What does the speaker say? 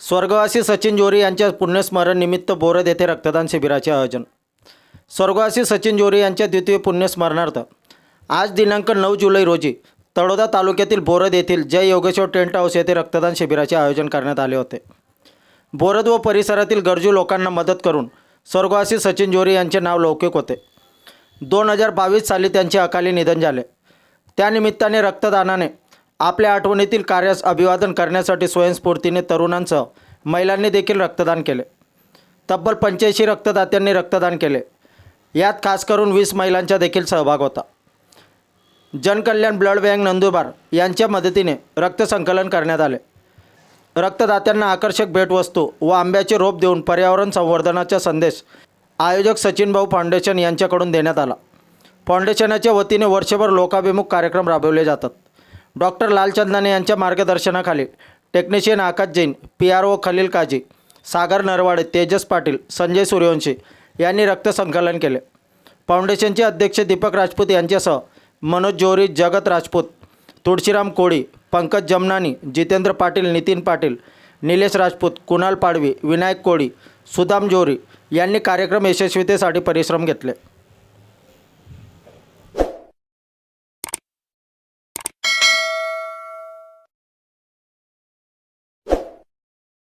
स्वर्गवासी सचिन जोरी यांच्या पुण्यस्मरण निमित्त बोरद येथे रक्तदान शिबिराचे आयोजन. स्वर्गवासी सचिन जोरी यांच्या द्वितीय पुण्यस्मरणार्थ आज दिनांक नऊ जुलै रोजी तळोदा तालुक्यातील बोरद येथील जय योगेश्वर टेंट हाऊस येथे रक्तदान शिबिराचे आयोजन करण्यात आले होते. बोरद व परिसरातील गरजू लोकांना मदत करून स्वर्गवासी सचिन जोरी यांचे नाव लौकिक होते. दोन हजार बावीस साली त्यांचे अकाली निधन झाले. त्यानिमित्ताने रक्तदानाने आपल्या आठवणीतील कार्यास अभिवादन करण्यासाठी स्वयंस्फूर्तीने तरुणांसह महिलांनी देखील रक्तदान केले. तब्बल पंच्याऐंशी रक्तदात्यांनी रक्तदान केले. यात खास करून वीस महिलांचा देखील सहभाग होता. जनकल्याण ब्लड बँक नंदुरबार यांच्या मदतीने रक्तसंकलन करण्यात आले. रक्तदात्यांना आकर्षक भेटवस्तू व आंब्याचे रोप देऊन पर्यावरण संवर्धनाचा संदेश आयोजक सचिन भाऊ फाउंडेशन यांच्याकडून देण्यात आला. फाउंडेशनाच्या वतीने वर्षभर लोकाभिमुख कार्यक्रम राबवले जातात. डॉक्टर लालचंदाने यांच्या मार्गदर्शनाखाली technician Akash Jain P R O Khalil Kazi Sagar Narwade Tejas Patil Sanjay Suryavanshi यांनी रक्तसंकलन केले. फाउंडेशनचे अध्यक्ष दीपक राजपूत यांच्यासह मनोज जोरी जगत राजपूत तुळशीराम कोळी पंकज जमनानी जितेंद्र पाटील नितीन पाटील निलेश राजपूत कुणाल पाडवी विनायक कोळी सुदाम जोरी यांनी कार्यक्रम यशस्वीतेसाठी परिश्रम घेतले.